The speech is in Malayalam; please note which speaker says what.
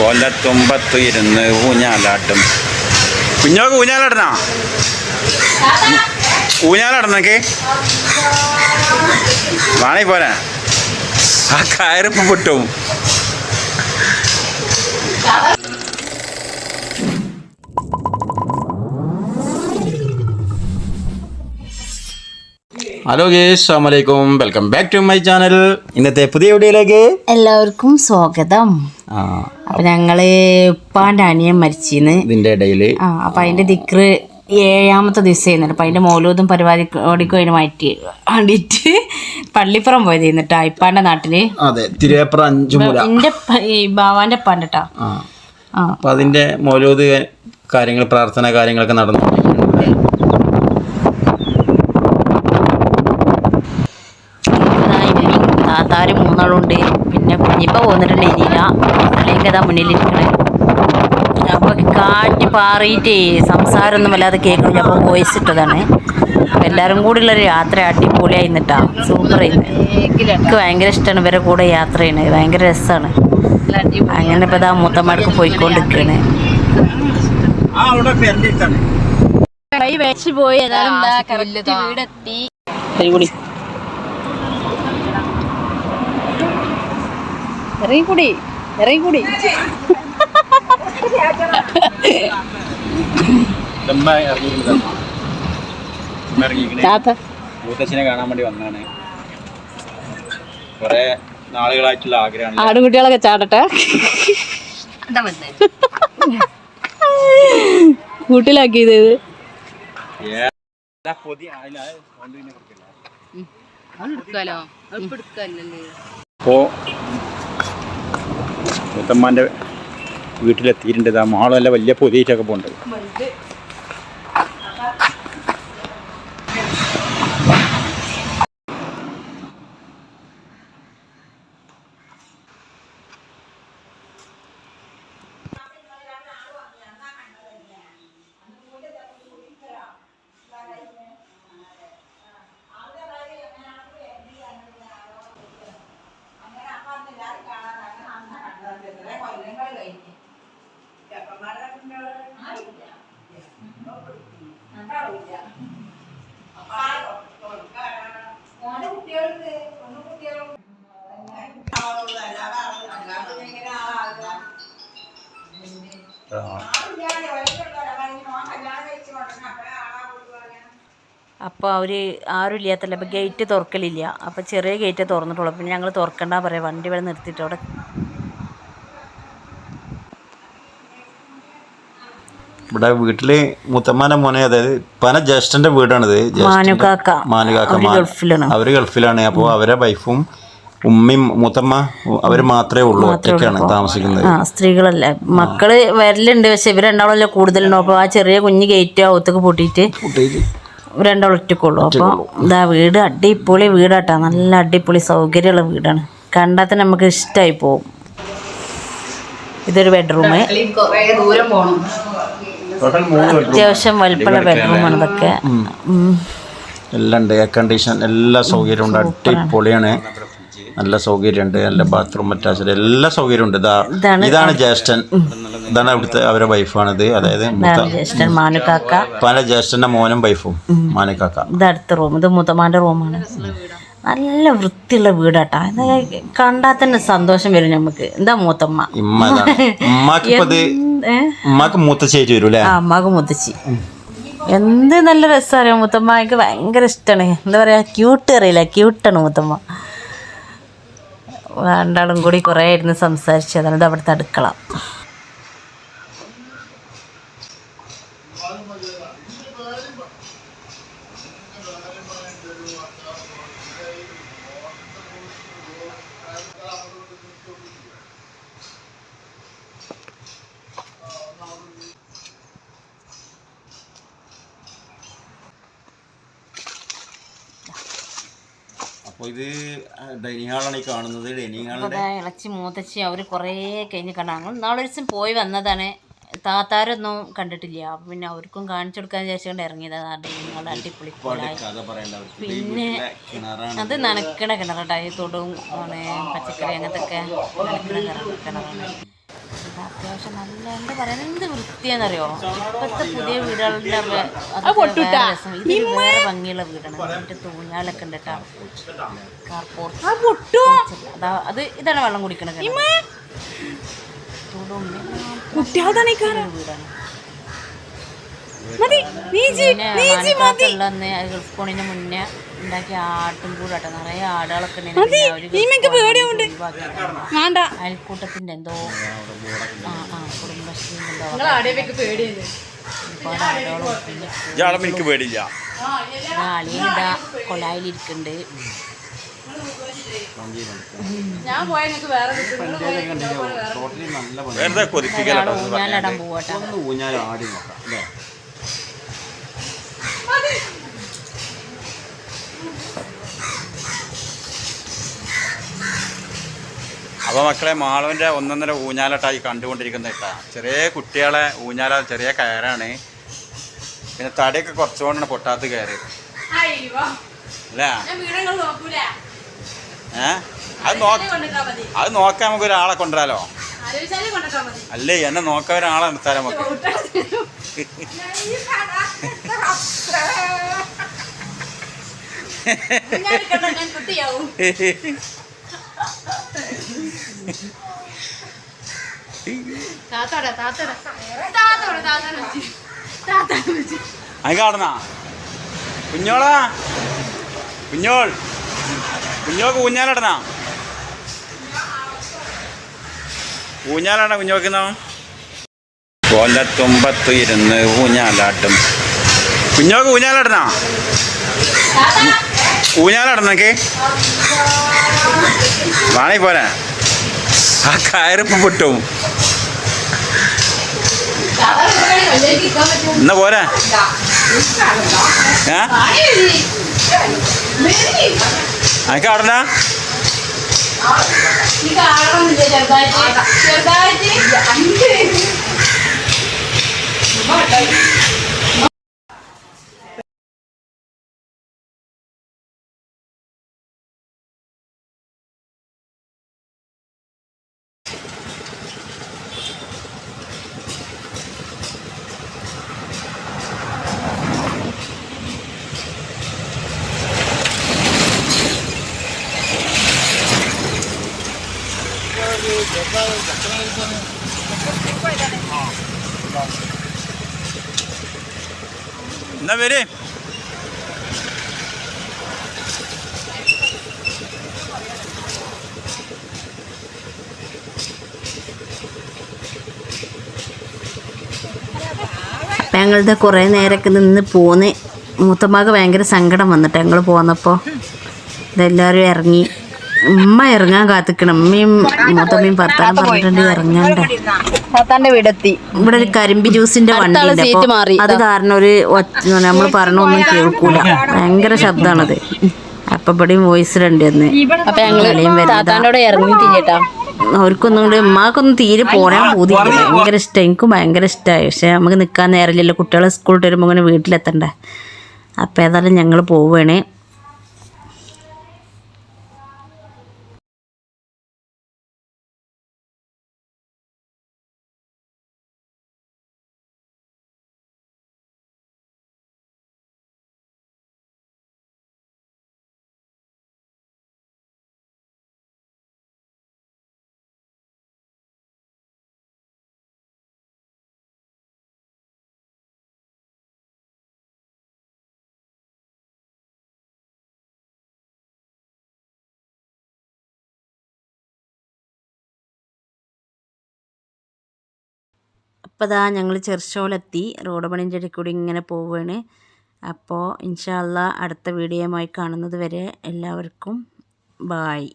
Speaker 1: കൊല്ലത്തുമ്പത്ത് ഇരുന്ന് ഊഞ്ഞാലാട്ടും. കുഞ്ഞോക്ക് ഊഞ്ഞാലാടണ? ഊഞ്ഞാലാടണക്ക് വാണി പോരാ. ആ കയറിപ്പ് പൊട്ടും. ഹലോ ഗേസ് അസ്സാമലൈക്കും welcome back to my channel ഇന്നത്തെ പുതിയ വീഡിയോയിലേക്ക്
Speaker 2: എല്ലാവർക്കും സ്വാഗതം. അപ്പൊ ഞങ്ങൾ ഉപ്പാന്റെ അനിയൻ മരിച്ചിന്ന്.
Speaker 1: ഇതിന്റെ ഇടയിൽ
Speaker 2: ആ അപ്പൊ അതിന്റെ ദിക്റ് ഏഴാമത്തെ ദിവസം ചെയ്യുന്നുണ്ട് അപ്പൊ അതിന്റെ മൗലൂദും പരിപാടിക്കും അതിന് മാറ്റി വേണ്ടിട്ട് പള്ളിപ്പുറം പോയത് ചെയ്യുന്നിട്ടാ ഇപ്പാന്റെ നാട്ടിൽ.
Speaker 1: അതെ തിരുവേപ്പുറം അഞ്ചു
Speaker 2: എന്റെ ബാവാന്റെ ഉപ്പാന്റെ
Speaker 1: അതിന്റെ മൗലൂദ് കാര്യങ്ങൾ പ്രാർത്ഥന കാര്യങ്ങളൊക്കെ നടന്നുകൊണ്ടിരിക്കുന്നുണ്ട്
Speaker 2: താത്താര് മൂന്നാളുണ്ട്. പിന്നെ കുഞ്ഞിപ്പ പോന്നിട്ടുണ്ട്. ഇനിയില്ല അല്ലെങ്കിൽ അതാ മുന്നിലിരിക്കണേ. അപ്പൊ കാറ്റ് പാറിയിട്ട് സംസാരമൊന്നും വല്ലാതെ കേൾക്കണില്ല. അപ്പോൾ വോയിസ് ഇട്ടതാണ്. അപ്പൊ എല്ലാവരും കൂടി ഉള്ളൊരു യാത്ര അടിപൊളിയായി നിന്നിട്ടാ സൂപ്പർ എനിക്ക് ഭയങ്കര ഇഷ്ടമാണ് ഇവരെ കൂടെ യാത്ര ചെയ്യണത്. ഭയങ്കര രസമാണ് അങ്ങനെ ഇപ്പൊ ഇതാ മൂത്തമ്മക്ക് പോയിക്കൊണ്ടിരിക്കണ് കൈ വെച്ച് പോയി. വീടെത്തി. ഇറങ്ങിക്കൂടി ഇറങ്ങിക്കൂടി.
Speaker 1: മൂത്തച്ഛനെ കാണാൻ വേണ്ടി വന്നതാണ്. കുറെ നാളുകളായിട്ടുള്ള ആഗ്രഹമാണ്
Speaker 2: ആടുകുട്ടികളൊക്കെ ചാടട്ടെ. കൂട്ടിലാക്കിയത് ഇത്.
Speaker 1: അപ്പോ മുത്തമ്മാന്റെ വീട്ടിലെത്തിയിട്ടുണ്ട്. ആ മാളല്ല വലിയ പൊതിയിട്ടൊക്കെ പോകേണ്ടത്
Speaker 2: അപ്പോൾ അവർ ആരും ഇല്ലാത്തല്ല അപ്പോൾ ഗേറ്റ് തുറക്കലില്ല. അപ്പോൾ ചെറിയ ഗേറ്റ് തുറന്നിട്ടുള്ളൂ. പിന്നെ ഞങ്ങൾ തുറക്കണ്ട പറയാം. വണ്ടി ഇവിടെ നിർത്തിയിട്ട് അവിടെ.
Speaker 1: ഇവിടെ വീട്ടിൽ മുത്തമ്മാന്റെ മോനെ അതായത് പന ജ്യേഷ്ഠന്റെ വീടാണിത്.
Speaker 2: മാനുകാക്ക.
Speaker 1: മാനുകാക്ക
Speaker 2: അവർ
Speaker 1: മാ-
Speaker 2: ഗൾഫിലാണ്.
Speaker 1: അവർ ഗൾഫിലാണ്. അപ്പോൾ അവരെ വൈഫും ഉമ്മയും മുത്തമ്മ അവർ മാത്രമേ ഉള്ളൂ ഒറ്റയ്ക്കാണ് താമസിക്കുന്നത്.
Speaker 2: ആ സ്ത്രീകളല്ല. മക്കൾ വരലുണ്ട് പക്ഷെ ഇവർ രണ്ടാളല്ലേ കൂടുതലുണ്ടോ? അപ്പോൾ ആ ചെറിയ കുഞ്ഞ് ഗേറ്റ് അകത്തേക്ക് പൂട്ടിയിട്ട് രണ്ടാൾ ഒറ്റക്കുള്ളൂ അപ്പോൾ ഇതാ വീട് അടിപൊളി വീടാട്ടാ. നല്ല അടിപൊളി സൗകര്യമുള്ള വീടാണ്. കണ്ടാൽ തന്നെ നമുക്ക് ഇഷ്ടമായി പോകും ഇതൊരു ബെഡ്റൂം
Speaker 1: ടോട്ടൽ മൂന്ന് ബെഡ്റൂം.
Speaker 2: അത്യാവശ്യം വലിപ്പമുള്ള ബെഡ്റൂമാണ് ഇതൊക്കെ.
Speaker 1: എല്ലാം ഉണ്ട്. എയർ കണ്ടീഷൻ എല്ലാ സൗകര്യവും ഉണ്ട്. അടിപൊളിയാണ്. നല്ല സൗകര്യമുണ്ട് നല്ല ബാത്റൂം അറ്റാച്ച്ഡ് എല്ലാ സൗകര്യവും ഉണ്ട്. ഇതാ
Speaker 2: ഇതാണ്
Speaker 1: ജ്യേഷ്ഠൻ. ഇതാണ് അവിടുത്തെ അവരെ വൈഫാണിത് അതായത് മുത്ത
Speaker 2: ജ്യേഷ്ഠൻ മാനുക്കാക്ക
Speaker 1: പല ജ്യേഷ്ഠന്റെ മോനും വൈഫും മാനുക്കാക്ക
Speaker 2: ഇത് അടുത്ത റൂം ഇത് മുതമാന്റെ റൂമാണ് നല്ല വൃത്തിയുള്ള വീടാട്ടാ. കണ്ടാൽ തന്നെ സന്തോഷം വരും നമുക്ക്. എന്താ മൂത്തമ്മ?
Speaker 1: ഉമ്മാക്ക് മൂത്തച്ചേറ്റ് വരും
Speaker 2: ആ അമ്മാക്ക് മുത്തച്ചി. എന്ത് നല്ല രസമാണ് മൂത്തമ്മ. എനിക്ക് ഭയങ്കര ഇഷ്ടമാണ് എന്താ പറയാ ക്യൂട്ട് അറിയില്ല. ക്യൂട്ടാണ് മുത്തമ്മ. രണ്ടാളും കൂടി കുറേ ഇരുന്ന് സംസാരിച്ചതാണ് ഇത് അവിടുത്തെ അടുക്കള
Speaker 1: ഇത് ഡൈനിങ് ഹാളാണ് ഈ കാണുന്നത്. ഡൈനിങ്
Speaker 2: ഇളച്ചി മൂത്തച്ചി അവർ കുറേ കഴിഞ്ഞ് കണ്ട. ഞങ്ങൾ നാളെ ദിവസം പോയി വന്നതാണ്. താത്താരൊന്നും കണ്ടിട്ടില്ല. അപ്പം പിന്നെ അവർക്കും കാണിച്ചു കൊടുക്കാൻ വിചാരിച്ചുകൊണ്ട് ഇറങ്ങിയതാണ് നിങ്ങളുടെ അടിപൊളി പിന്നെ അത് നനക്കണ കിണറട്ടാ ഈ തൊടും പച്ചക്കറി അങ്ങനത്തെ ഒക്കെ നനക്കണ കിണറാണ്. അത്യാവശ്യം നല്ല എന്താ പറയാ എന്ത് വൃത്തിയാന്നറിയോ ഇപ്പോഴത്തെ പുതിയ വീടുകളുടെ രസം. ഇത് വേറെ ഭംഗിയുള്ള വീടാണ്. എന്നിട്ട് തൂഞ്ഞാലൊക്കെ ഉണ്ട് കേട്ടോ. കാർപോർട്ട് അതാ അത് ഇതാണ് വെള്ളം കുടിക്കണ കിണറ്. ചൂടും
Speaker 3: കുട്ടികളുടെ
Speaker 2: വീടാണ്.
Speaker 3: മതി നീജി
Speaker 2: നീജി മതി. ഗൾഫ് പോണിന് മുന്നേ ഉണ്ടാക്കിയ ആട്ടും കൂടാട്ടോ നിറയെ ആടുകളൊക്കെ വേണ്ടി. അയൽക്കൂട്ടത്തിന്റെ എന്തോ ആ ആ കുടുംബശ്രീ ഒരുപാട്
Speaker 4: ഇയാളെ എനിക്ക് പേടില്ല
Speaker 2: അളിയനിതാ കൊലായിലിരിക്കുന്നുണ്ട്.
Speaker 3: വേറെ
Speaker 4: വെറുതെ
Speaker 2: ഊഞ്ഞാലിടാൻ പോവാട്ടെ.
Speaker 4: ഊഞ്ഞാൽ ആടി നോക്കാം അപ്പോൾ മക്കളെ മാളവിന്റെ ഒന്നൊന്നര ഊഞ്ഞാലട്ടായി കണ്ടുകൊണ്ടിരിക്കുന്ന ഇട്ടാ ചെറിയ കുട്ടികളെ ഊഞ്ഞാല ചെറിയ കയറാണ്. പിന്നെ തടിയൊക്കെ കുറച്ചുകൊണ്ടാണ് പൊട്ടാത്ത കയറ്. അല്ലേ? ഏ? അത് നോക്ക. അത് നോക്കാൻ നമുക്ക് ഒരാളെ കൊണ്ടുവരാലോ? അല്ലേ എന്നെ നോക്കാൻ ഒരാളെ നിർത്താലോ നമുക്ക്? കാണുന്ന? കുഞ്ഞോളാ? കുഞ്ഞോൾ. കുഞ്ഞോക്ക് ഊഞ്ഞാലിടണ? ഊഞ്ഞാലാണ് കുഞ്ഞോക്കുന്നോ കൊല്ലത്തുമ്പത്ത് ഇരുന്ന് ഊഞ്ഞാലാട്ടും. കുഞ്ഞോക്ക് ഊഞ്ഞാലിടണ ഊഞ്ഞാലിടണക്ക് വാണി പോരാ. ആ കയറിപ്പ് പൊട്ടും. എന്നാ പോരാ. അനക്ക്
Speaker 3: കാണണമെന്നില്ല ചെറുതായിട്ട്.
Speaker 4: എന്നാ
Speaker 2: അപ്പം കുറേ നേരമൊക്കെ നിന്ന് പോന്ന്. മൂത്തമ്മക്ക് ഭയങ്കര സങ്കടം വന്നിട്ട് ഞങ്ങൾ പോന്നപ്പോൾ ഇതെല്ലാവരും ഇറങ്ങി. ഉമ്മ ഇറങ്ങാൻ കാത്തിക്കണം. ഉമ്മയും മൂത്തമ്മയും ഭർത്താവും പറഞ്ഞിട്ടുണ്ട് ഇറങ്ങണ്ട
Speaker 3: ഭർത്താന്റെ വീടെത്തി.
Speaker 2: ഇവിടെ ഒരു കരിമ്പി ജ്യൂസിന്റെ വണ്ടി അത് കാരണം ഒരു നമ്മൾ പറഞ്ഞൊന്നും കേൾക്കൂല. ഭയങ്കര ശബ്ദമാണത് അപ്പൊ ഇവിടെയും വോയിസ് ഉണ്ട് എന്ന്
Speaker 3: അപ്പൊ ഞങ്ങൾ താത്താന്റെ കൂടെ ഇറങ്ങിയിട്ടില്ലേട്ടാ?
Speaker 2: അവർക്കൊന്നും കൂടി ഉമ്മാക്കൊന്നും തീരെ പോരാൻ പോതില്ല ഭയങ്കര ഇഷ്ടം. എനിക്കും ഭയങ്കര ഇഷ്ടമായി പക്ഷെ നമുക്ക് നിൽക്കാൻ നേരമില്ലല്ലോ. കുട്ടികളെ സ്കൂളിൽ വരുമ്പോൾ ഇങ്ങനെ വീട്ടിലെത്തണ്ടേ? അപ്പം ഏതായാലും ഞങ്ങൾ പോവുകയാണ്. അപ്പോൾ ഇതാ ഞങ്ങൾ ചെറുശോലെത്തി റോഡ് പണിന്റെ ഇടയ്ക്ക് കൂടി ഇങ്ങനെ പോവുകയാണ് അപ്പോൾ ഇൻഷാല്ല അടുത്ത വീഡിയോയുമായി കാണുന്നത് വരെ എല്ലാവർക്കും ബായ്.